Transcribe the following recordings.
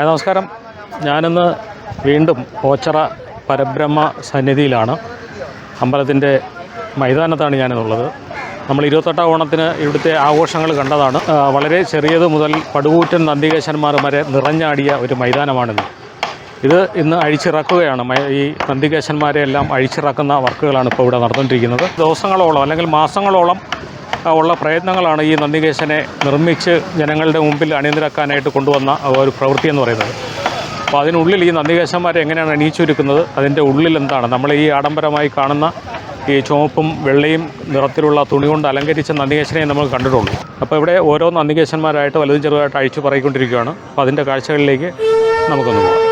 Hi നമസ്കാരം. ഞാനിന്ന് വീണ്ടും ഓച്ചറ പരബ്രഹ്മ സന്നിധിയിലാണ്. അമ്പലത്തിന്റെ മൈതാനത്താണ് ഞാനിന്നുള്ളത് നമ്മൾ ഇരുപത്തെട്ടാം ഓണത്തിന് ഇവിടുത്തെ ആഘോഷങ്ങൾ കണ്ടതാണ്. വളരെ ചെറിയത് മുതൽ പടുകൂറ്റൻ നന്ദികേശന്മാർ വരെ നിറഞ്ഞാടിയ ഒരു മൈതാനമാണിത്. ഇത് ഇന്ന് അഴിച്ചിറക്കുകയാണ്. ഈ നന്ദികേശന്മാരെ എല്ലാം അഴിച്ചിറക്കുന്ന വർക്കുകളാണ് ഇപ്പോൾ ഇവിടെ നടന്നുകൊണ്ടിരിക്കുന്നത്. ദിവസങ്ങളോളം അല്ലെങ്കിൽ മാസങ്ങളോളം ഉള്ള പ്രയത്നങ്ങളാണ് ഈ നന്ദികേശനെ നിർമ്മിച്ച് ജനങ്ങളുടെ മുമ്പിൽ അണിനിരക്കാനായിട്ട് കൊണ്ടുവന്ന ഒരു പ്രവൃത്തി എന്ന് പറയുന്നത്. അപ്പോൾ അതിനുള്ളിൽ ഈ നന്ദികേശന്മാരെ എങ്ങനെയാണ് അണിയിച്ചൊരുക്കുന്നത്? അതിന്റെ ഉള്ളിൽ എന്താണ്? നമ്മൾ ഈ ആഡംബരമായി കാണുന്ന ഈ ചുവപ്പും വെള്ളയും നിറത്തിലുള്ള തുണി കൊണ്ട് അലങ്കരിച്ച നന്ദികേശനെ നമ്മൾ കണ്ടിട്ടുള്ളൂ. അപ്പോൾ ഇവിടെ ഓരോ നന്ദികേശന്മാരായിട്ട് വലുതും ചെറുതായിട്ട് അഴിച്ചു പറയിക്കൊണ്ടിരിക്കുകയാണ്. അപ്പോൾ അതിന്റെ കാഴ്ചകളിലേക്ക് നമുക്കൊന്ന് പോകാം.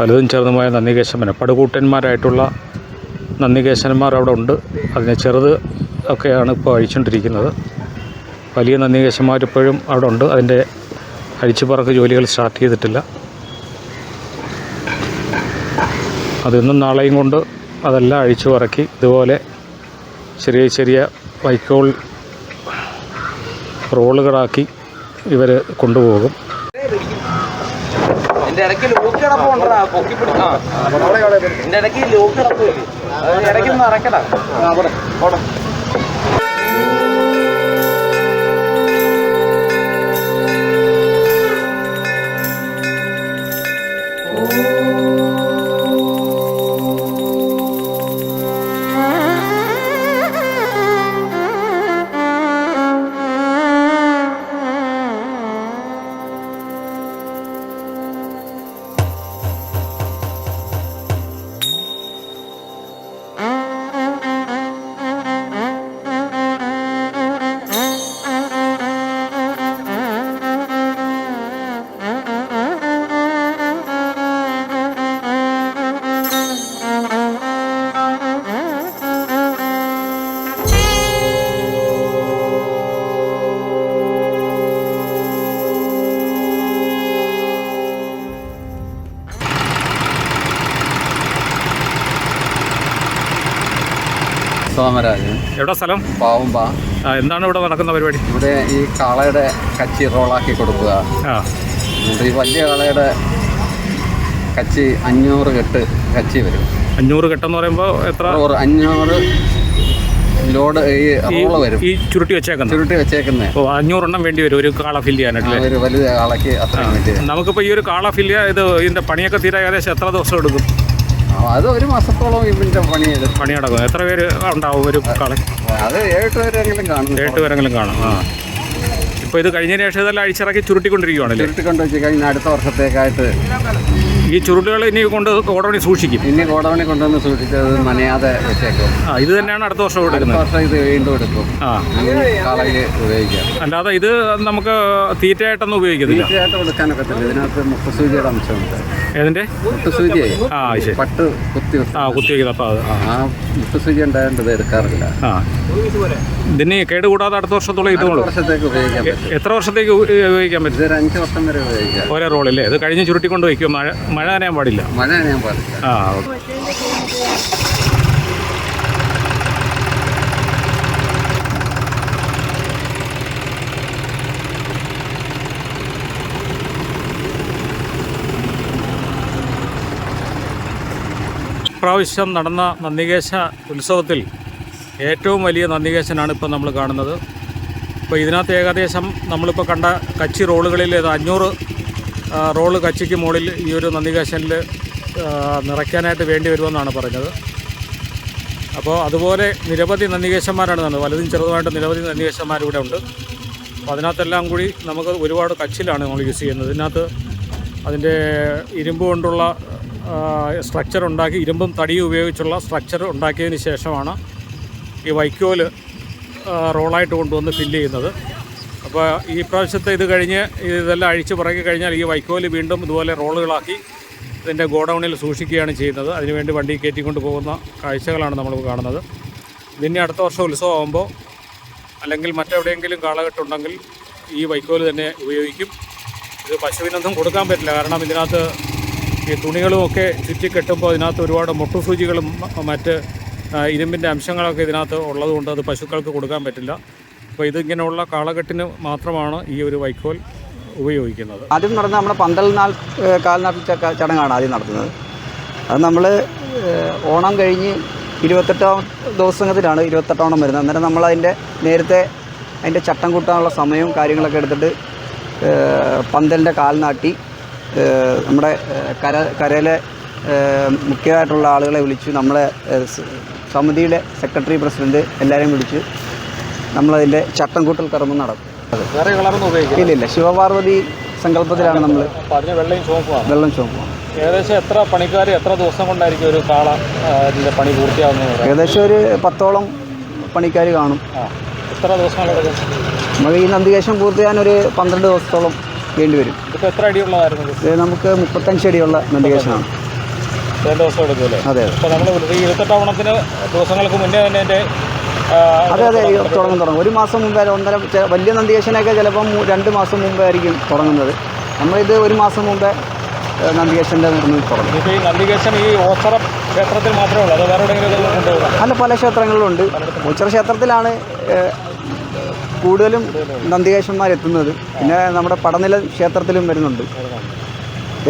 വലുതും ചെറുതുമായ നന്ദികേശന്മാർ പടുകൂട്ടന്മാരായിട്ടുള്ള നന്ദികേശന്മാർ അവിടെ ഉണ്ട്. അതിനെ ചെറുത് ഒക്കെയാണ് ഇപ്പോൾ അഴിച്ചുകൊണ്ടിരിക്കുന്നത്. വലിയ നന്ദികേശന്മാരിപ്പോഴും അവിടെ ഉണ്ട്. അതിന്റെ അഴിച്ചുപറക്ക് ജോലികൾ സ്റ്റാർട്ട് ചെയ്തിട്ടില്ല. അതിന്നും നാളെയും കൊണ്ട് അതെല്ലാം അഴിച്ചു പറക്കി ഇതുപോലെ ചെറിയ ചെറിയ വൈക്കോൾ റോളുകളാക്കി ഇവർ കൊണ്ടുപോകും. എന്റെ ഇടയ്ക്ക് ലോക്ക് കിടപ്പുണ്ടാ പൊക്കി പിടിക്കാം എന്റെ ഇടയ്ക്ക് ലോക്ക് കിടപ്പില്ലേ അത് ഇടയ്ക്ക് ഒന്ന് അറക്കടാ സോമരാജൻ എവിടെ സ്ഥലം? പാവുമ്പ. എന്താണ് ഇവിടെ നടക്കുന്ന പരിപാടി? ഇവിടെ ഈ കാളയുടെ കച്ചി റോളാക്കി കൊടുക്കുക. ഈ വലിയ കാളയുടെ കച്ചി അഞ്ഞൂറ് കെട്ട് കച്ചി വരും. അഞ്ഞൂറ് കെട്ടെന്ന് പറയുമ്പോൾ എത്ര? അഞ്ഞൂറ് ലോഡ് ഈ റോൾ വരും. ഈ ചുരുട്ടി വെച്ചേക്കുന്നത്? ചുരുട്ടി വെച്ചേക്കുന്നത് അപ്പോൾ അഞ്ഞൂറെണ്ണം വേണ്ടി വരും ഒരു കാള ഫില്ല് ചെയ്യാനായിട്ട് ഒരു വലിയ കാളയ്ക്ക് അത്രയും വേണ്ടി നമുക്കിപ്പോൾ ഈ ഒരു കാള ഫില്ല് ഇത് ഇതിന്റെ പണിയൊക്കെ തീരാൻ ഏകദേശം എത്ര ദിവസം എടുക്കും? അത് ഒരു മാസത്തോളം ഇവിടെ പണി ചെയ്ത് പണി നടക്കും എത്ര പേര് ഉണ്ടാവും ഒരു കളി? അത് ഏഴ് പേരെങ്കിലും കാണും. ഏട്ട് പേരെങ്കിലും കാണും. ആ. ഇപ്പോൾ ഇത് കഴിഞ്ഞ ശേഷം ഇതെല്ലാം അഴിച്ചിറക്കി ചുരുട്ടിക്കൊണ്ടിരിക്കുകയാണല്ലേ ചുരുട്ടി കൊണ്ട് വെച്ച് കഴിഞ്ഞാൽ അടുത്ത വർഷത്തേക്കായിട്ട് ഈ ചുരുട്ടുകൾ ഇനി കൊണ്ട് കോടവണി സൂക്ഷിക്കും. ഇനി കോടവണി കൊണ്ടുവന്ന് സൂക്ഷിച്ചത് നനയാതെ വെച്ചേക്കും. ആ ഇത് തന്നെയാണ് അടുത്ത വർഷം അടുത്ത എടുക്കുന്നത് വർഷം ഇത് വീണ്ടും എടുക്കും. ആ. കളയിൽ ഉപയോഗിക്കാം. അല്ലാതെ ഇത് നമുക്ക് തീറ്റയായിട്ടൊന്നും ഉപയോഗിക്കത്തില്ല. തീർച്ചയായിട്ടും കൊടുക്കാനൊക്കത്തില്ല ഇതിനകത്ത് മുട്ടുസൂചിയുടെ അംശമുണ്ട്. മുട്ടുസൂചിയായി ആ ശരി. പട്ട് കുത്തി. ആ കുത്തിവയ്ക്കുന്നത് അപ്പോൾ അത് ആ. ആ മുട്ടുസൂചി ഉണ്ടായതുകൊണ്ട് ഇത് എടുക്കാറില്ല. ആ. ഇതിന് കേടുകൂടാതെ അടുത്ത വർഷത്തോളം ഇത് അടുത്ത കൊള്ളും വർഷത്തേക്ക് ഉപയോഗിക്കാൻ പറ്റും. എത്ര വർഷത്തേക്ക് ഉപ- ഉപയോഗിക്കാൻ പറ്റും? ഇതൊരു അഞ്ച് വർഷം വരെ ഉപയോഗിക്കാം. ഓരോ റോളില്ലേ? ഇത് കഴിഞ്ഞ് ചുരുട്ടിക്കൊണ്ട് വയ്ക്കും. മഴ മഴ നനയാൻ പാടില്ല. മഴ ഞാൻ പാടില്ല. ആ ഓക്കെ. പ്രാവശ്യം നടന്ന നന്ദികേശ ഉത്സവത്തിൽ ഏറ്റവും വലിയ നന്ദികേശനാണ് ഇപ്പോൾ നമ്മൾ കാണുന്നത്. ഇപ്പോൾ ഇതിനകത്ത് ഏകദേശം നമ്മളിപ്പോൾ കണ്ട കച്ചി റോളുകളിൽ ഇത് അഞ്ഞൂറ് റോൾ കച്ചിക്ക് മുകളിൽ ഈ ഒരു നന്ദികേശനിൽ നിറയ്ക്കാനായിട്ട് വേണ്ടി വരുമെന്നാണ് പറഞ്ഞത്. അപ്പോൾ അതുപോലെ നിരവധി നന്ദികേശന്മാരാണ് നടന്നത്. വലുതും ചെറുതുമായിട്ട് നിരവധി നന്ദികേശന്മാർ ഇവിടെ ഉണ്ട്. അപ്പോൾ അതിനകത്തെല്ലാം കൂടി നമുക്ക് ഒരുപാട് കച്ചിലാണ് നമ്മൾ യൂസ് ചെയ്യുന്നത്. ഇതിനകത്ത് അതിന്റെ ഇരുമ്പ് കൊണ്ടുള്ള സ്ട്രക്ചർ ഉണ്ടാക്കി ഇരുമ്പും തടിയും ഉപയോഗിച്ചുള്ള സ്ട്രക്ചർ ഉണ്ടാക്കിയതിന് ശേഷമാണ് ഈ വൈക്കോൽ റോളായിട്ട് കൊണ്ടുവന്ന് ഫില്ല് ചെയ്യുന്നത്. അപ്പോൾ ഈ പ്രാവശ്യത്തെ ഇത് കഴിഞ്ഞ് ഇതെല്ലാം അഴിച്ച് പിറകി കഴിഞ്ഞാൽ ഈ വൈക്കോൽ വീണ്ടും ഇതുപോലെ റോളുകളാക്കി ഇതിന്റെ ഗോഡൗണിൽ സൂക്ഷിക്കുകയാണ് ചെയ്യുന്നത്. അതിനുവേണ്ടി വണ്ടി കയറ്റിക്കൊണ്ട് പോകുന്ന കാഴ്ചകളാണ് നമ്മൾ കാണുന്നത്. ഇതിന്റെ അടുത്ത വർഷം ഉത്സവമാകുമ്പോൾ അല്ലെങ്കിൽ മറ്റെവിടെയെങ്കിലും കാളകെട്ടുണ്ടെങ്കിൽ ഈ വൈക്കോൽ തന്നെ ഉപയോഗിക്കും. ഇത് പശുവിനൊന്നും കൊടുക്കാൻ പറ്റില്ല. കാരണം ഇതിനകത്ത് ഈ തുണികളുമൊക്കെ ചുറ്റിക്കെട്ടുമ്പോൾ അതിനകത്ത് ഒരുപാട് മുട്ടുസൂചികളും മറ്റ് ഇരുമ്പിന്റെ അംശങ്ങളൊക്കെ ഇതിനകത്ത് ഉള്ളതുകൊണ്ട് അത് പശുക്കൾക്ക് കൊടുക്കാൻ പറ്റില്ല. അപ്പോൾ ഇതിങ്ങനെയുള്ള കാളകെട്ടിന് മാത്രമാണ് ഈ ഒരു വൈക്കോൽ ഉപയോഗിക്കുന്നത്. ആദ്യം നടന്ന നമ്മുടെ പന്തൽ നാൾ കാൽനാട്ടിൽ ചടങ്ങാണ് ആദ്യം നടത്തുന്നത്. അത് നമ്മൾ ഓണം കഴിഞ്ഞ് ഇരുപത്തെട്ടാം ദിവസത്തിലാണ് ഇരുപത്തെട്ടോണം വരുന്നത്. അന്നേരം നമ്മൾ അതിന്റെ നേരത്തെ അതിന്റെ ചട്ടം കൂട്ടാനുള്ള സമയവും കാര്യങ്ങളൊക്കെ എടുത്തിട്ട് പന്തലിന്റെ കാൽനാട്ടി നമ്മുടെ കര കരയിലെ മുഖ്യമായിട്ടുള്ള ആളുകളെ വിളിച്ച്. നമ്മളെ സമിതിയിലെ സെക്രട്ടറി പ്രസിഡന്റ് എല്ലാവരെയും വിളിച്ച്. നമ്മളതിന്റെ ചട്ടം കൂട്ടൽ കർമ്മം നടക്കും. ഇല്ല ഇല്ല. ശിവപാർവതി സങ്കല്പത്തിലാണ് നമ്മൾ അതിന് വെള്ളയും വെള്ളം ഏകദേശം എത്ര പണിക്കാർ എത്ര ദിവസം കൊണ്ടായിരിക്കും ഒരു കാള ഇതിന്റെ പണി പൂർത്തിയാവുന്നത് ഏകദേശം ഒരു പത്തോളം പണിക്കാർ കാണും. എത്ര ദിവസം നമ്മൾ ഈ നന്ദികേശം പൂർത്തിയാൻ ഒരു പന്ത്രണ്ട് ദിവസത്തോളം വേണ്ടി വരും ഇതിപ്പോൾ എത്ര അടിയുള്ളതായിരുന്നു ഇത്? നമുക്ക് മുപ്പത്തഞ്ച് അടിയുള്ള നന്ദികേശനാണ് രണ്ട് ദിവസം എടുക്കുമല്ലേ അതെ നമ്മൾ ഈ ഇരുപത്തെട്ടാവണത്തിന് ദിവസങ്ങൾക്ക് മുന്നേ തന്നെ എന്റെ അതെ അതെ തുടങ്ങും തുടങ്ങും. ഒരു മാസം മുമ്പേ ഒന്നര വലിയ നന്ദികേശനൊക്കെ ചിലപ്പം രണ്ട് മാസം മുമ്പേ ആയിരിക്കും തുടങ്ങുന്നത്. നമ്മളിത് ഒരു മാസം മുമ്പേ നന്ദികേശന്റെ തുടങ്ങും. ഈ നന്ദികേശൻ ഈ ഓച്ചറ ക്ഷേത്രത്തിൽ മാത്രമേ ഉള്ളൂ അത് വേറെ എവിടെയെങ്കിലും അല്ല പല ക്ഷേത്രങ്ങളിലുണ്ട്. ഉച്ചറ ക്ഷേത്രത്തിലാണ് കൂടുതലും നന്ദികേശന്മാരെത്തുന്നത് പിന്നെ നമ്മുടെ പടനില ക്ഷേത്രത്തിലും വരുന്നുണ്ട്.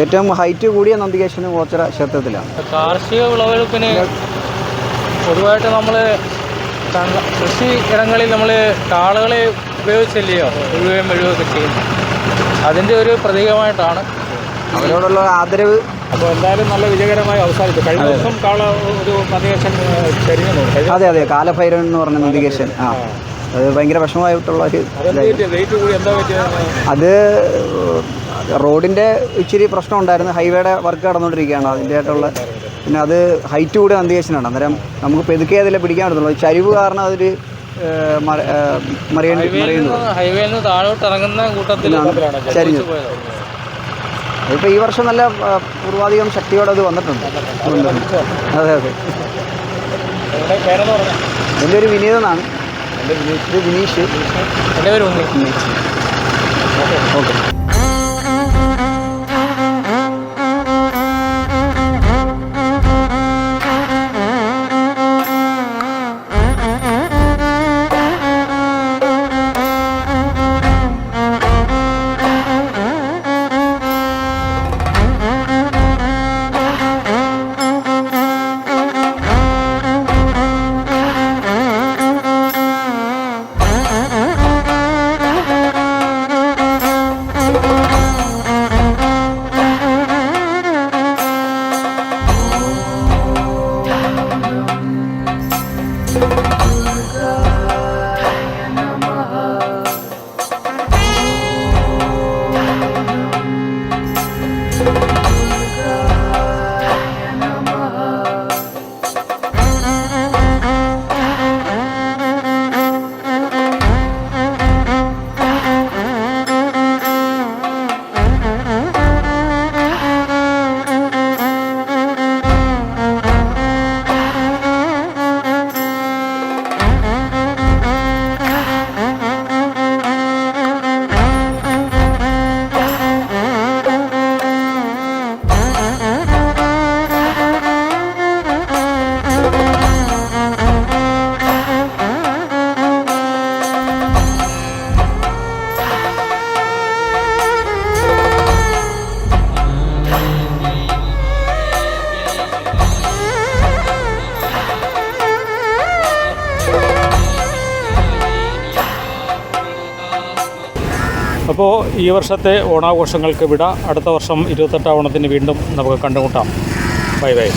ഏറ്റവും ഹൈറ്റ് കൂടിയ നന്ദികേശന് ഓച്ചറ ക്ഷേത്രത്തിലാണ്. കാർഷിക വിളവെടുപ്പിന് പൊതുവായിട്ട് നമ്മൾ കൃഷി ഇടങ്ങളിൽ നമ്മൾ കാളകളെ ഉപയോഗിച്ചല്ലയോ? ഉഴുകയും മെഴുകുകയൊക്കെ ചെയ്യുന്നത്. അതിന്റെ ഒരു പ്രതീകമായിട്ടാണ്. അവരോടുള്ള ആദരവ്. അപ്പോൾ എന്തായാലും നല്ല വിജയകരമായി അവസാനിച്ചു. കഴിഞ്ഞ ദിവസം കാള ഒരു നന്ദികേശൻ അതെ അതെ. കാലഭൈരവൻ എന്ന് പറഞ്ഞ നന്ദികേശൻ. ആ. അത് ഭയങ്കര വിഷമമായിട്ടുള്ള ഒരു അത് റോഡിന്റെ ഇച്ചിരി പ്രശ്നം ഉണ്ടായിരുന്നു. ഹൈവേയുടെ വർക്ക് നടന്നുകൊണ്ടിരിക്കുകയാണ്. അതിന്റെ ആയിട്ടുള്ള പിന്നെ അത് ഹൈറ്റ് കൂടി നന്ദികേശനാണ് അന്നേരം നമുക്ക് പെതുക്കെ അതിലെ പിടിക്കാൻ പറ്റുള്ളൂ ചരിവ് കാരണം അതൊരു ഇപ്പൊ ഹൈവേയിൽ താഴോട്ട് ഇറങ്ങുന്ന അതിപ്പോൾ ഈ വർഷം നല്ല പൂർവാധികം ശക്തിയോടെ അത് വന്നിട്ടുണ്ട്. അതെ അതെ. എന്റെ ഒരു പറഞ്ഞാൽ എന്റെ ഒരു വിനീത് എന്നാണ് ഇത് വിനീഷ് എന്റെ പേര് ഉണ്ണി. ഓക്കെ. അപ്പോൾ ഈ വർഷത്തെ ഓണാഘോഷങ്ങൾക്ക് വിട. അടുത്ത വർഷം ഇരുപത്തെട്ടാം ഓണത്തിന് വീണ്ടും നമുക്ക് കണ്ടുമുട്ടാം. Bye bye.